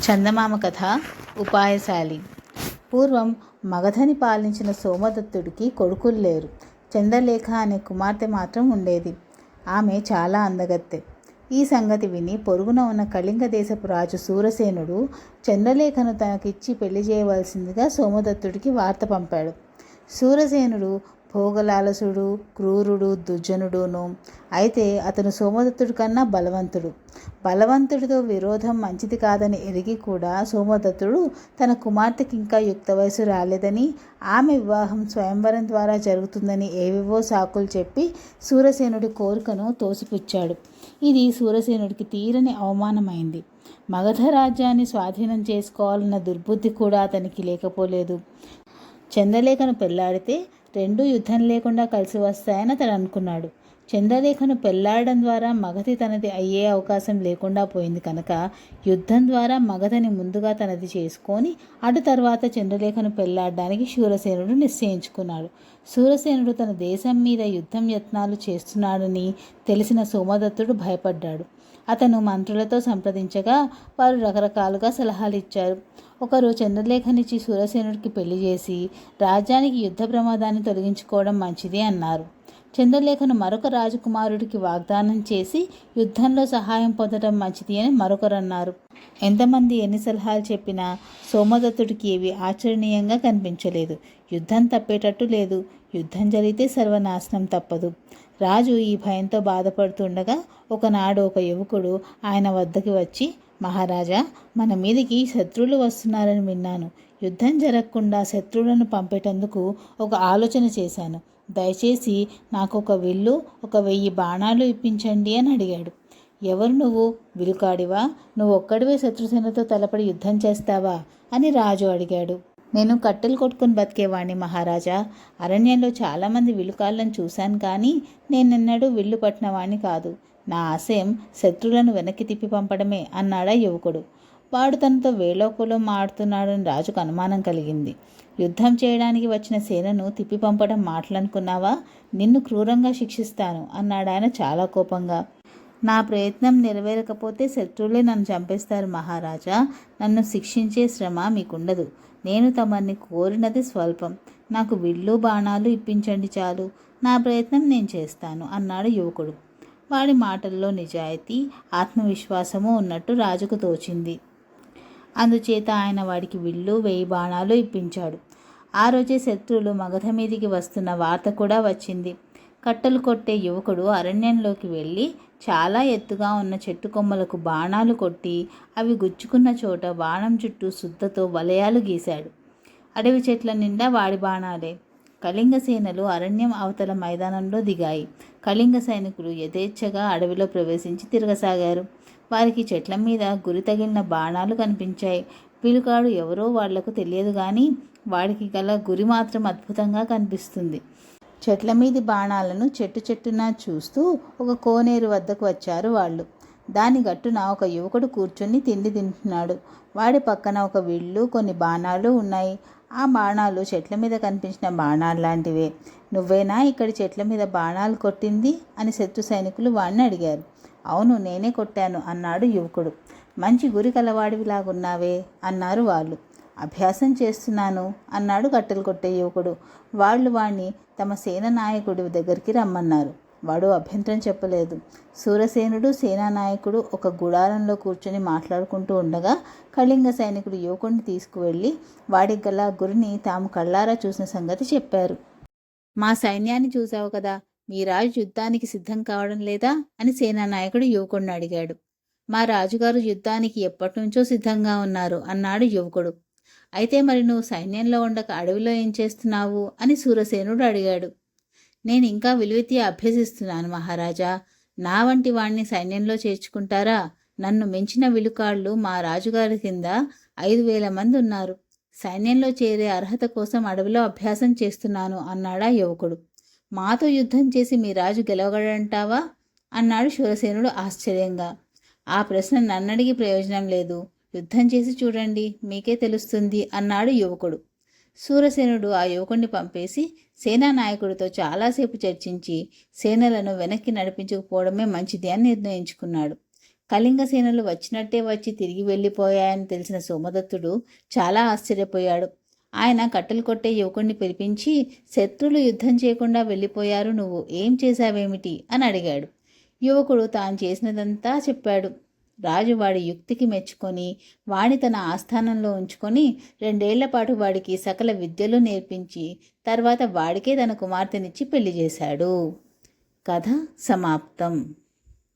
చందమామ కథ ఉపాయశాలి. పూర్వం మగధని పాలించిన సోమదత్తుడికి కొడుకులు లేరు. చంద్రలేఖ అనే కుమార్తె మాత్రం ఉండేది. ఆమె చాలా అందగత్తె. ఈ సంగతి విని పొరుగున ఉన్న కళింగ దేశపు రాజు సూరసేనుడు చంద్రలేఖను తనకిచ్చి పెళ్ళి చేయవలసిందిగా సోమదత్తుడికి వార్త పంపాడు. సూరసేనుడు భోగలాలసుడు క్రూరుడు దుర్జనుడును. అయితే అతను సోమదత్తుడి కన్నా బలవంతుడు. బలవంతుడితో విరోధం మంచిది కాదని ఎరిగి కూడా సోమదత్తుడు తన కుమార్తెకి ఇంకా యుక్త వయసు రాలేదని ఆమె వివాహం స్వయంవరం ద్వారా జరుగుతుందని ఏవేవో సాకులు చెప్పి సూరసేనుడి కోరికను తోసిపుచ్చాడు. ఇది సూరసేనుడికి తీరని అవమానమైంది. మగధ రాజ్యాన్ని స్వాధీనం చేసుకోవాలన్న దుర్బుద్ధి కూడా అతనికి లేకపోలేదు. చంద్రలేఖను పెళ్ళాడితే రెండు యుద్ధం లేకుండా కలిసి వస్తాయని అతడు అనుకున్నాడు. చంద్రలేఖను పెళ్ళాడడం ద్వారా మగధి తనది అయ్యే అవకాశం లేకుండా పోయింది కనుక యుద్ధం ద్వారా మగధని ముందుగా తనది చేసుకొని అటు తర్వాత చంద్రలేఖను పెళ్ళాడడానికి శూరసేనుడు నిశ్చయించుకున్నాడు. సూరసేనుడు తన దేశం మీద యుద్ధం యత్నాలు చేస్తున్నాడని తెలిసిన సోమదత్తుడు భయపడ్డాడు. అతను మంత్రులతో సంప్రదించగా వారు రకరకాలుగా సలహాలు ఇచ్చారు. ఒకరు చంద్రలేఖనిచ్చి సూరసేనుడికి పెళ్ళి చేసి రాజ్యానికి యుద్ధ ప్రమాదాన్ని తొలగించుకోవడం మంచిది అన్నారు. చంద్రలేఖను మరొక రాజకుమారుడికి వాగ్దానం చేసి యుద్ధంలో సహాయం పొందడం మంచిది అని మరొకరు అన్నారు ఎంతమంది ఎన్ని సలహాలు చెప్పినా సోమదత్తుడికి ఏవి ఆచరణీయంగా కనిపించలేదు. యుద్ధం తప్పేటట్టు లేదు. యుద్ధం జరిగితే సర్వనాశనం తప్పదు. రాజు ఈ భయంతో బాధపడుతుండగా ఒకనాడు ఒక యువకుడు ఆయన వద్దకి వచ్చి మహారాజా మన మీదికి శత్రువులు వస్తున్నారని విన్నాను. యుద్ధం జరగకుండా శత్రువులను పంపేటందుకు ఒక ఆలోచన చేశాను. దయచేసి నాకు ఒక విల్లు ఒక వెయ్యి బాణాలు ఇప్పించండి అని అడిగాడు. ఎవరు నువ్వు? విలుకాడివా? నువ్వు ఒక్కడివే శత్రుసేనతో తలపడి యుద్ధం చేస్తావా? అని రాజు అడిగాడు. నేను కట్టెలు కొట్టుకుని బతికేవాణ్ణి మహారాజా. అరణ్యంలో చాలామంది విలుకాళ్ళను చూశాను కానీ నేనెన్నడూ విల్లు పట్టినవాణ్ణి కాదు. నా ఆశయం శత్రువులను వెనక్కి తిప్పి పంపడమే అన్నాడా యువకుడు. వాడు తనతో వేలోకులం ఆడుతున్నాడని రాజుకు అనుమానం కలిగింది. యుద్ధం చేయడానికి వచ్చిన సేనను తిప్పి పంపడం మాటలనుకున్నావా? నిన్ను క్రూరంగా శిక్షిస్తాను అన్నాడు ఆయన చాలా కోపంగా. నా ప్రయత్నం నెరవేరకపోతే శత్రువులే నన్ను చంపేస్తారు మహారాజా. నన్ను శిక్షించే శ్రమ మీకుండదు. నేను తమని కోరినది స్వల్పం. నాకు విల్లు బాణాలు ఇప్పించండి చాలు. నా ప్రయత్నం నేను చేస్తాను అన్నాడు యువకుడు. వాడి మాటల్లో నిజాయితీ ఆత్మవిశ్వాసము ఉన్నట్టు రాజుకు తోచింది. అందుచేత ఆయన వాడికి విల్లు వెయ్యి బాణాలు ఇప్పించాడు. ఆ రోజే శత్రువులు మగధ మీదికి వస్తున్న వార్త కూడా వచ్చింది. కట్టలు కొట్టే యువకుడు అరణ్యంలోకి వెళ్ళి చాలా ఎత్తుగా ఉన్న చెట్టు కొమ్మలకు బాణాలు కొట్టి అవి గుచ్చుకున్న చోట బాణం చుట్టూ శుద్ధతో వలయాలు గీశాడు. అడవి చెట్ల నిండా వాడి బాణాలే. కళింగ సేనలు అరణ్యం అవతల మైదానంలో దిగాయి. కళింగ సైనికులు యథేచ్ఛగా అడవిలో ప్రవేశించి తిరగసాగారు. వారికి చెట్ల మీద గురి తగిలిన బాణాలు కనిపించాయి. పిలుకాడు ఎవరో వాళ్ళకు తెలియదు కానీ వాడికి గల గురి మాత్రం అద్భుతంగా కనిపిస్తుంది. చెట్ల మీది బాణాలను చెట్టు చెట్టున చూస్తూ ఒక కోనేరు వద్దకు వచ్చారు వాళ్ళు. దాని గట్టున ఒక యువకుడు కూర్చొని తిండి తింటున్నాడు. వాడి పక్కన ఒక విల్లు కొన్ని బాణాలు ఉన్నాయి. ఆ బాణాలు చెట్ల మీద కనిపించిన బాణాలు లాంటివే. నువ్వేనా ఇక్కడ చెట్ల మీద బాణాలు కొట్టింది? అని శత్రు సైనికులు వాడిని అడిగారు. అవును నేనే కొట్టాను అన్నాడు యువకుడు. మంచి గురి కలవాడివిలాగున్నావే అన్నారు వాళ్ళు. అభ్యాసం చేస్తున్నాను అన్నాడు కట్టెలు కొట్టే యువకుడు. వాళ్ళు వాణ్ణి తమ సేన నాయకుడి దగ్గరికి రమ్మన్నారు. వాడు అభ్యంతరం చెప్పలేదు. సూరసేనుడు సేనానాయకుడు ఒక గుడారంలో కూర్చొని మాట్లాడుకుంటూ ఉండగా కళింగ సైనికుడు యువకుడిని తీసుకువెళ్ళి వాడికి గల గురిని తాము కళ్ళారా చూసిన సంగతి చెప్పారు. మా సైన్యాన్ని చూసావు కదా మీ రాజు యుద్ధానికి సిద్ధం కావడం లేదా? అని సేనానాయకుడు యువకుడిని అడిగాడు. మా రాజుగారు యుద్ధానికి ఎప్పటినుంచో సిద్ధంగా ఉన్నారు అన్నాడు యువకుడు. అయితే మరి నువ్వు సైన్యంలో ఉండక అడవిలో ఏం చేస్తున్నావు? అని సూరసేనుడు అడిగాడు. నేను ఇంకా విలువిద్య అభ్యసిస్తున్నాను మహారాజా. నా వంటి వాణ్ణి సైన్యంలో చేర్చుకుంటారా? నన్ను మించిన విలుకాళ్ళు మా రాజుగారి కింద ఐదు వేల మంది ఉన్నారు. సైన్యంలో చేరే అర్హత కోసం అడవిలో అభ్యాసం చేస్తున్నాను అన్నాడా యువకుడు. మాతో యుద్ధం చేసి మీ రాజు గెలవగలంటావా అన్నాడు శూరసేనుడు ఆశ్చర్యంగా. ఆ ప్రశ్న నన్నడిగి ప్రయోజనం లేదు. యుద్ధం చేసి చూడండి మీకే తెలుస్తుంది అన్నాడు యువకుడు. సూరసేనుడు ఆ యువకుడిని పంపేసి సేనా నాయకుడితో చాలాసేపు చర్చించి సేనలను వెనక్కి నడిపించకపోవడమే మంచిది అని నిర్ణయించుకున్నాడు. కళింగ సేనలు వచ్చినట్టే వచ్చి తిరిగి వెళ్ళిపోయాయని తెలిసిన సోమదత్తుడు చాలా ఆశ్చర్యపోయాడు. ఆయన కట్టెలు కొట్టే యువకుణ్ణి పిలిపించి శత్రులు యుద్ధం చేయకుండా వెళ్ళిపోయారు నువ్వు ఏం చేశావేమిటి? అని అడిగాడు. యువకుడు తాను చేసినదంతా చెప్పాడు. రాజు వాడి యుక్తికి మెచ్చుకొని వాడి తన ఆస్థానంలో ఉంచుకొని రెండేళ్ళ పాటు వాడికి సకల విద్యలు నేర్పించి తర్వాత వాడికే తన కుమార్తెనిచ్చి పెళ్ళి చేశాడు. కథ సమాప్తం.